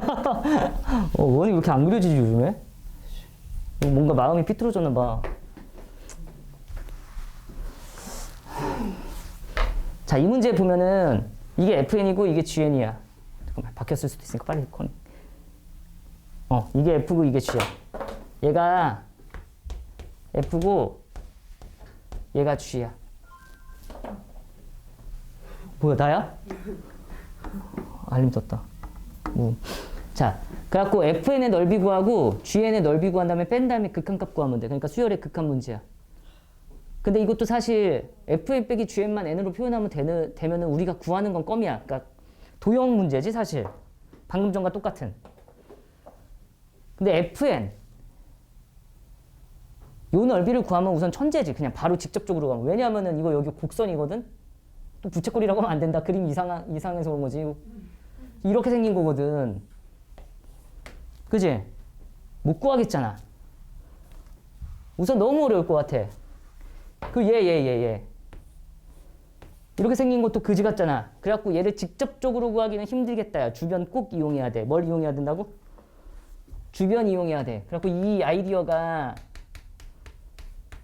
어, 원이 왜 이렇게 안 그려지지 요즘에? 뭔가 마음이 삐뚤어졌나 봐. 자, 이 문제 보면은 이게 FN이고 이게 GN이야. 잠깐만, 바뀌었을 수도 있으니까 빨리 건. 어, 이게 F고 이게 G야. 얘가 F고 얘가 G야. 뭐야, 나야? 알림 떴다. 뭐. 자, 그래갖고 FN의 넓이 구하고 GN의 넓이 구한 다음에 뺀 다음에 극한값 구하면 돼. 그러니까 수열의 극한 문제야. 근데 이것도 사실 FN 빼기 GN만 N으로 표현하면 되는, 되면은 우리가 구하는 건 껌이야. 그러니까 도형 문제지, 사실. 방금 전과 똑같은. 근데 FN. 요 넓이를 구하면 우선 천재지. 그냥 바로 직접적으로 가면. 왜냐면은 이거 여기 곡선이거든? 또 부채꼴이라고 하면 안 된다. 그림 이상, 이상해서 그런 거지. 이렇게 생긴 거거든. 그지? 못 구하겠잖아. 우선 너무 어려울 것 같아. 그 얘, 얘, 얘, 얘. 이렇게 생긴 것도 그지 같잖아. 그래갖고 얘를 직접적으로 구하기는 힘들겠다. 야. 주변 꼭 이용해야 돼. 뭘 이용해야 된다고? 주변 이용해야 돼. 그래갖고 이 아이디어가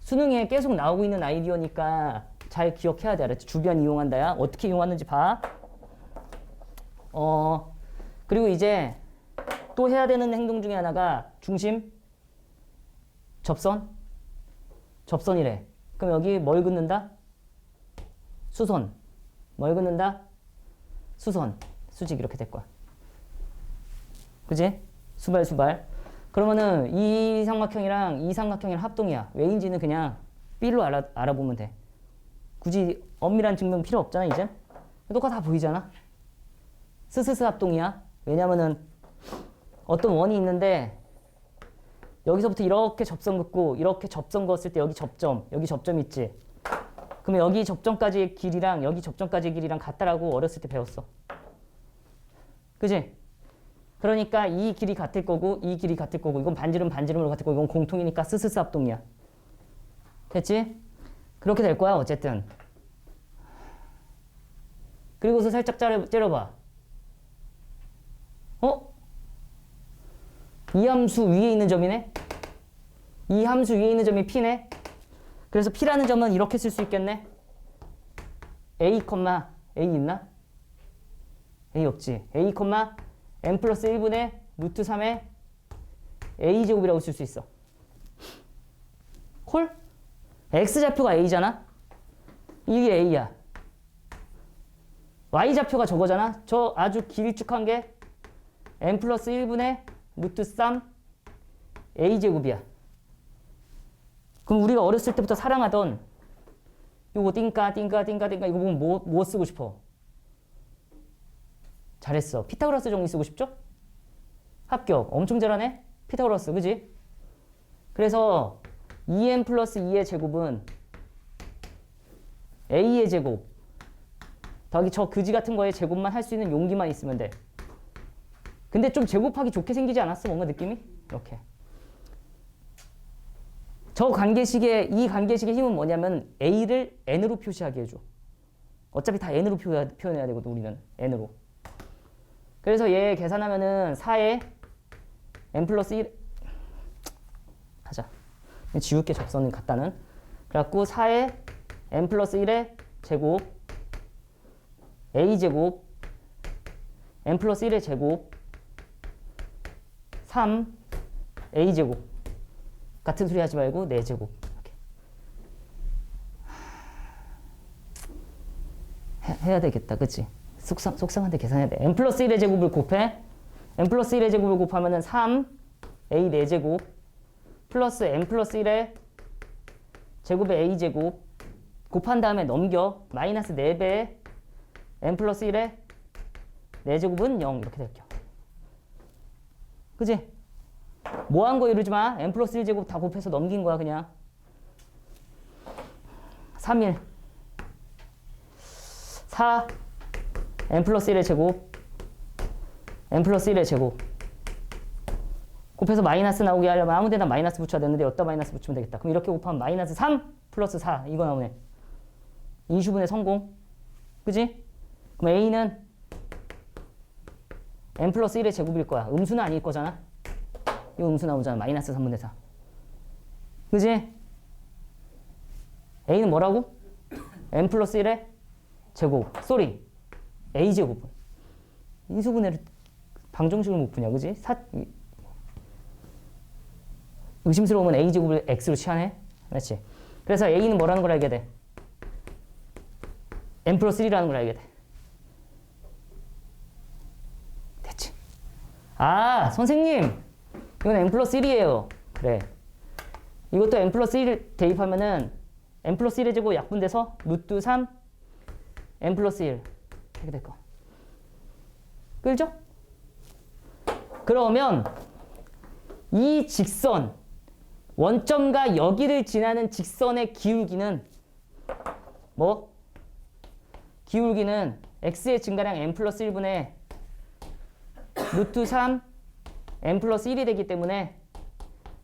수능에 계속 나오고 있는 아이디어니까 잘 기억해야 돼. 알았지? 주변 이용한다야. 어떻게 이용하는지 봐. 어, 그리고 이제 또 해야 되는 행동 중에 하나가 중심, 접선, 접선이래. 그럼 여기 뭘 긋는다? 수선. 뭘 긋는다? 수선. 수직 이렇게 될 거야. 그지? 수발, 수발. 그러면은 이 삼각형이랑 이 삼각형이랑 합동이야. 왜인지는 그냥 B로 알아, 알아보면 돼. 굳이 엄밀한 증명 필요 없잖아, 이제. 똑같아 다 보이잖아. 스스스 합동이야. 왜냐면은 어떤 원이 있는데 여기서부터 이렇게 접선 긋고 이렇게 접선 그었을 때 여기 접점, 여기 접점 있지. 그러면 여기 접점까지의 길이랑 여기 접점까지의 길이랑 같다라고 어렸을 때 배웠어. 그지? 그러니까 이 길이 같을 거고 이 길이 같을 거고 이건 반지름 반지름으로 같을 거고 이건 공통이니까 스스스 합동이야. 됐지? 그렇게 될 거야 어쨌든. 그리고서 살짝 째려, 째려봐. 어? 이 함수 위에 있는 점이네? 이 함수 위에 있는 점이 P네? 그래서 P라는 점은 이렇게 쓸 수 있겠네? A, A 있나? A 없지. A, n 플러스 1분의 루트 3의 a제곱이라고 쓸 수 있어. 콜? x좌표가 a잖아? 이게 a야. y좌표가 저거잖아? 저 아주 길쭉한 게 n 플러스 1분의 루트 3 a제곱이야. 그럼 우리가 어렸을 때부터 사랑하던 요거 띵까 띵까 띵까 띵까 이거 보면 뭐, 뭐 쓰고 싶어? 잘했어. 피타고라스 정리 쓰고 싶죠? 합격. 엄청 잘하네? 피타고라스, 그지? 그래서 2n 플러스 2의 제곱은 a의 제곱 더하기 저 그지 같은 거에 제곱만 할 수 있는 용기만 있으면 돼. 근데 좀 제곱하기 좋게 생기지 않았어? 뭔가 느낌이? 이렇게. 저 관계식의 이 관계식의 힘은 뭐냐면 a를 n으로 표시하게 해줘. 어차피 다 n으로 표현해야 되거든 우리는 n으로. 그래서 얘 계산하면은 4에 n 플러스 1 하자. 지울게 접선은 같다는. 그래갖고 4에 n 플러스 1의 제곱 a 제곱 n 플러스 1의 제곱 3 a 제곱 같은 소리 하지 말고 4제곱 이렇게 해, 야 되겠다 그치? 속상, 속상한데 계산해야 돼. n 플러스 1의 제곱을 곱해. n 플러스 1의 제곱을 곱하면 은 3, a 4제곱, 플러스 n 플러스 1의 제곱의 a 제곱, 곱한 다음에 넘겨. 마이너스 4배, n 플러스 1의 4제곱은 0 이렇게 될게요. 그지? 뭐 한 거 이러지 마. n 플러스 1제곱 다 곱해서 넘긴 거야 그냥. 3일 4 n 플러스 1의 제곱 n 플러스 1의 제곱 곱해서 마이너스 나오게 하려면 아무 데나 마이너스 붙여야 되는데 여기다 마이너스 붙이면 되겠다. 그럼 이렇게 곱하면 마이너스 3 플러스 4 이거 나오네. 인수분해 성공. 그지? 그럼 A는 n 플러스 1의 제곱일 거야. 음수는 아닐 거잖아. 이거 음수 나오잖아. 마이너스 3분의 4. 그지? a는 뭐라고? n 플러스 1의 제곱. 쏘리. a 제곱은. 인수분해를 방정식을 못 푸냐. 그지? 사, 이- 의심스러우면 a 제곱을 x로 취하네. 그렇지? 그래서 a는 뭐라는 걸 알게 돼? n 플러스 1이라는 걸 알게 돼. 됐지? 아, 선생님. 이건 n 플러스 1이에요. 그래. 이것도 n 플러스 1 대입하면은 n 플러스 1의 제곱 약분돼서 루트 3 n 플러스 1 이렇게 될 거. 끌죠? 그러면 이 직선 원점과 여기를 지나는 직선의 기울기는 뭐? 기울기는 x의 증가량 n 플러스 1분의 루트 3 n 플러스 1이 되기 때문에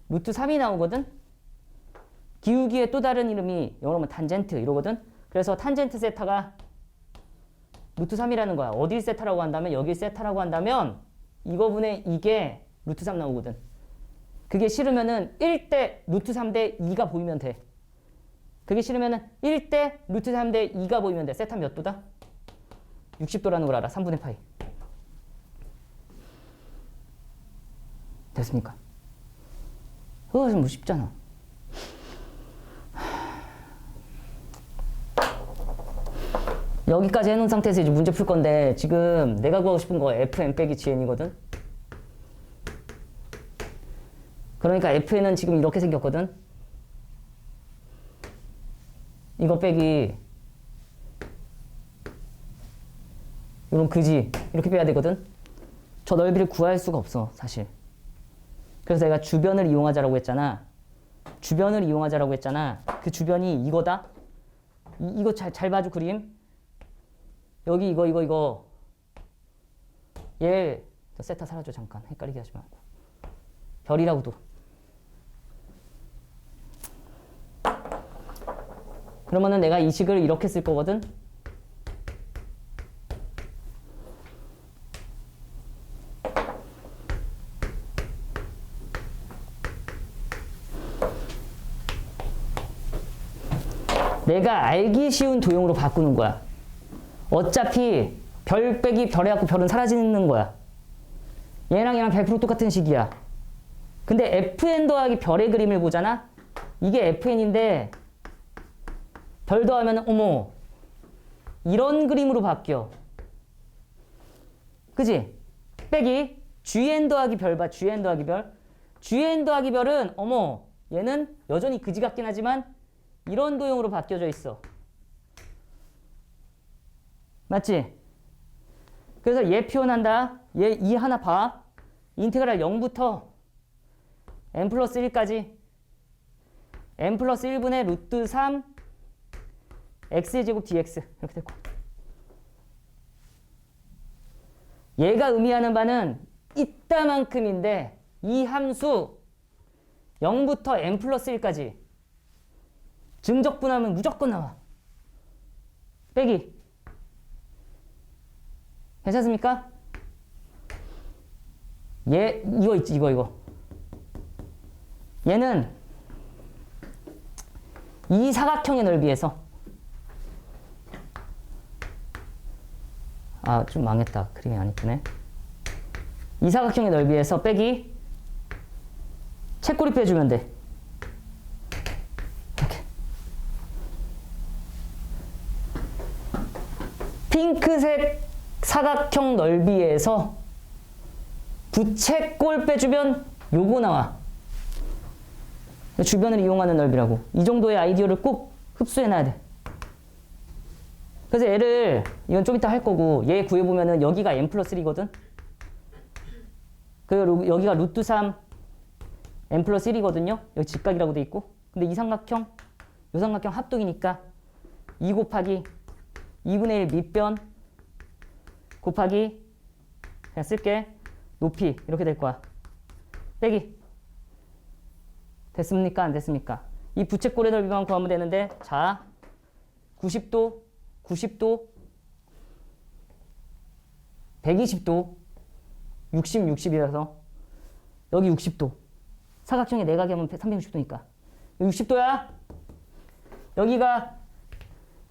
루트 3이 나오거든? 기울기의 또 다른 이름이 영어로 하면 탄젠트 이러거든? 그래서 탄젠트 세타가 루트 3이라는 거야. 어딜 세타라고 한다면 여길 세타라고 한다면 이거분의 이게 루트 3 나오거든. 그게 싫으면은 1대 루트 3대 2가 보이면 돼. 그게 싫으면은 1대 루트 3대 2가 보이면 돼. 세타 몇 도다? 60도라는 걸 알아. 3분의 파이. 됐습니까? 그거 좀 쉽잖아. 여기까지 해놓은 상태에서 이제 문제 풀 건데 지금 내가 구하고 싶은 거 fn 빼기 gn이거든. 그러니까 fn은 지금 이렇게 생겼거든. 이거 빼기 이런 그지 이렇게 빼야 되거든. 저 넓이를 구할 수가 없어 사실. 그래서 내가 주변을 이용하자라고 했잖아. 주변을 이용하자라고 했잖아. 그 주변이 이거다. 이, 이거 잘, 잘 봐줘 그림. 여기 이거 이거 이거. 얘저 세타 사라져 잠깐 헷갈리게 하지 말고. 별이라고도. 그러면은 내가 이 식을 이렇게 쓸 거거든. 내가 알기 쉬운 도형으로 바꾸는 거야. 어차피 별 빼기 별 해갖고 별은 사라지는 거야. 얘랑 얘랑 100% 똑같은 식이야. 근데 fn 더하기 별의 그림을 보잖아? 이게 fn인데 별 더하면 어머 이런 그림으로 바뀌어. 그지? 빼기 gn 더하기 별 봐. gn 더하기 별. gn 더하기 별은 어머 얘는 여전히 그지 같긴 하지만 이런 도형으로 바뀌어져 있어. 맞지? 그래서 얘 표현한다. 얘 이 하나 봐. 인테그랄 0부터 n 플러스 1까지 n 플러스 1분의 루트 3 x의 제곱 dx 이렇게 됐고 얘가 의미하는 바는 이따만큼인데 이 함수 0부터 n 플러스 1까지 증적분하면 무조건 나와. 빼기. 괜찮습니까? 얘 이거 있지 이거 이거. 얘는 이 사각형의 넓이에서 아 좀 망했다 그림이 안 이쁘네. 이 사각형의 넓이에서 빼기 책꼬리 빼주면 돼. 핑크색 사각형 넓이에서 부채꼴 빼주면 요거 나와. 주변을 이용하는 넓이라고. 이 정도의 아이디어를 꼭 흡수해놔야 돼. 그래서 얘를 이건 좀 이따 할 거고 얘 구해보면은 여기가 n 플러스 1이거든. 그리고 여기가 루트 3 n 플러스 1이거든요. 여기 직각이라고 돼 있고. 근데 이 삼각형, 이 삼각형 합동이니까 2 곱하기 2분의 1 밑변 곱하기 그냥 쓸게 높이 이렇게 될 거야 빼기 됐습니까 안 됐습니까 이 부채꼴의 넓이만 구하면 되는데 자 90도 90도 120도 60, 60이라서 여기 60도. 사각형의 내각이면 360도니까. 60도야. 여기가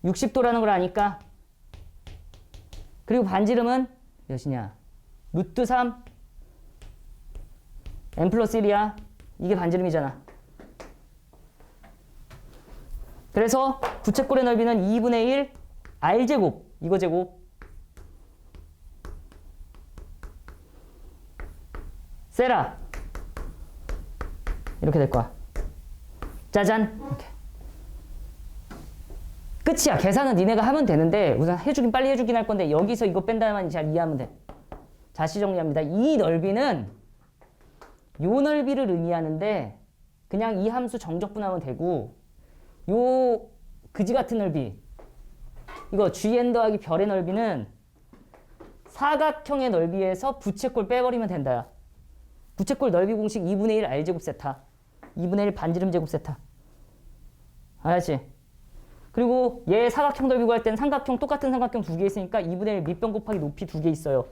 60도라는 걸 아니까. 그리고 반지름은 몇이냐? 루트 3 n 플러스 1이야. 이게 반지름이잖아. 그래서 부채꼴의 넓이는 2분의 1 r제곱 이거 제곱 세라 이렇게 될 거야. 짜잔 이렇게. 끝이야. 계산은 니네가 하면 되는데 우선 해주긴 빨리 해주긴 할 건데 여기서 이거 뺀다만 잘 이해하면 돼. 자시 정리합니다. 이 넓이는 요 넓이를 의미하는데 그냥 이 함수 정적분하면 되고 요 그지 같은 넓이 이거 gn 더하기 별의 넓이는 사각형의 넓이에서 부채꼴 빼버리면 된다야. 부채꼴 넓이 공식 2분의 1 r제곱 세타 2분의 1 반지름 제곱 세타 알았지? 그리고 얘 사각형 넓이 구할 땐 삼각형 똑같은 삼각형 두 개 있으니까 2분의 1 밑변 곱하기 높이 두 개 있어요.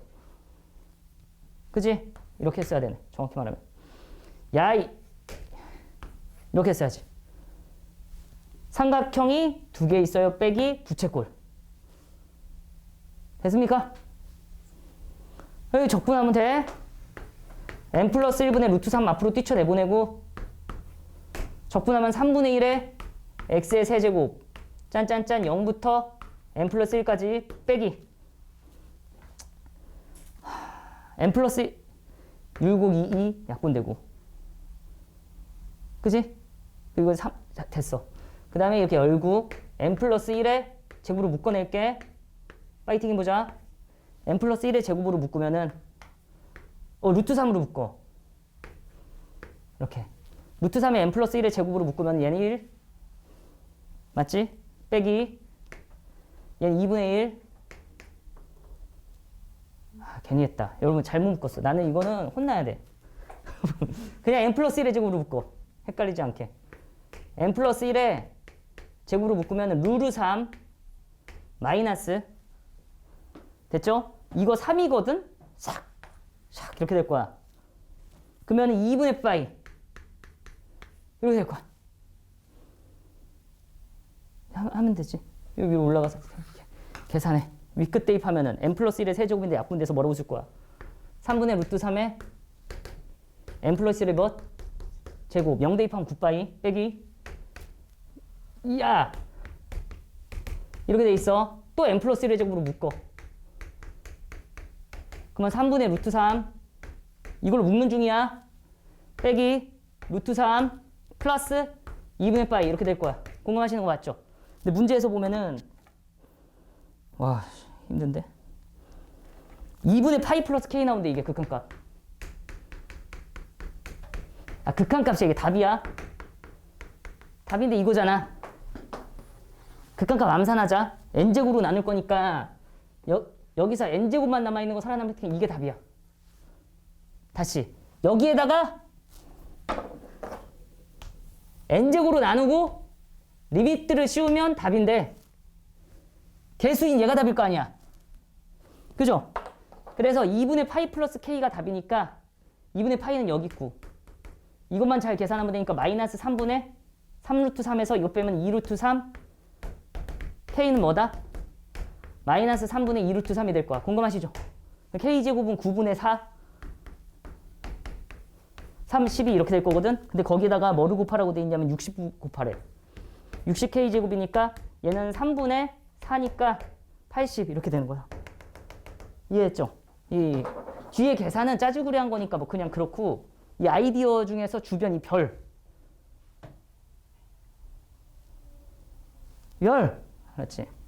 그지? 이렇게 써야 되네. 정확히 말하면. 야이 이렇게 써야지. 삼각형이 두 개 있어요. 빼기 부채꼴. 됐습니까? 여기 적분하면 돼. n 플러스 1분의 루트 3 앞으로 뛰쳐내보내고 적분하면 3분의 1에 x의 세제곱 짠짠짠 0부터 n 플러스 1까지 빼기. n 플러스 1곱 2, 2 약분되고. 그지? 그리고 3 자, 됐어. 그 다음에 이렇게 열고 n 플러스 1에 제곱으로 묶어낼게. 파이팅 해보자. N 플러스 1의 제곱으로 묶으면은 어 루트 3으로 묶어. 이렇게. 루트 3에 n 플러스 1의 제곱으로 묶으면 얘는 1 맞지? 빼기. 얘는 2분의 1 아, 괜히 했다. 여러분 잘못 묶었어. 나는 이거는 혼나야 돼. 그냥 n 플러스 1의 제곱으로 묶어. 헷갈리지 않게. N 플러스 1에 제곱으로 묶으면 루트 3 마이너스 됐죠? 이거 3이거든? 싹, 싹 이렇게 될 거야. 그러면 2분의 파이. 이렇게 될 거야. 하- 하면 되지. 여기 올라가서 계산해. 위끝 대입하면은 n 플러스 1의 세제곱인데 약분돼서 뭐라고 쓸 거야? 3분의 루트 3에 n 플러스 1의 몇? 제곱 0 대입하면 9파이 빼기 이야 이렇게 돼 있어. 또 n 플러스 1의 제곱으로 묶어. 그러면 3분의 루트 3 이걸 묶는 중이야. 빼기 루트 3 플러스 2분의 파이 이렇게 될 거야. 공감하시는 거 맞죠? 근데 문제에서 보면은 와 힘든데 2분의 파이 플러스 k 나오는데 이게 극한값. 아 극한값이 이게 답이야. 답인데 이거잖아. 극한값 암산하자. n제곱으로 나눌 거니까 여, 여기서 n제곱만 남아있는 거 살아남을 테니까 이게 답이야. 다시 여기에다가 n제곱으로 나누고 리미트를 씌우면 답인데 개수인 얘가 답일 거 아니야. 그죠? 그래서 2분의 파이 플러스 k가 답이니까 2분의 파이는 여기 있고 이것만 잘 계산하면 되니까 마이너스 3분의 3루트 3에서 이거 빼면 2루트 3 k는 뭐다? 마이너스 3분의 2루트 3이 될 거야. 공감하시죠? k제곱은 9분의 4 32 이렇게 될 거거든. 근데 거기다가 뭐를 곱하라고 돼 있냐면 60 곱하래. 60k제곱이니까 얘는 3분의 4니까 80 이렇게 되는 거야. 이해했죠? 이 뒤에 계산은 짜주구리 한 거니까 뭐 그냥 그렇고 이 아이디어 중에서 주변 이 별. 별. 알았지?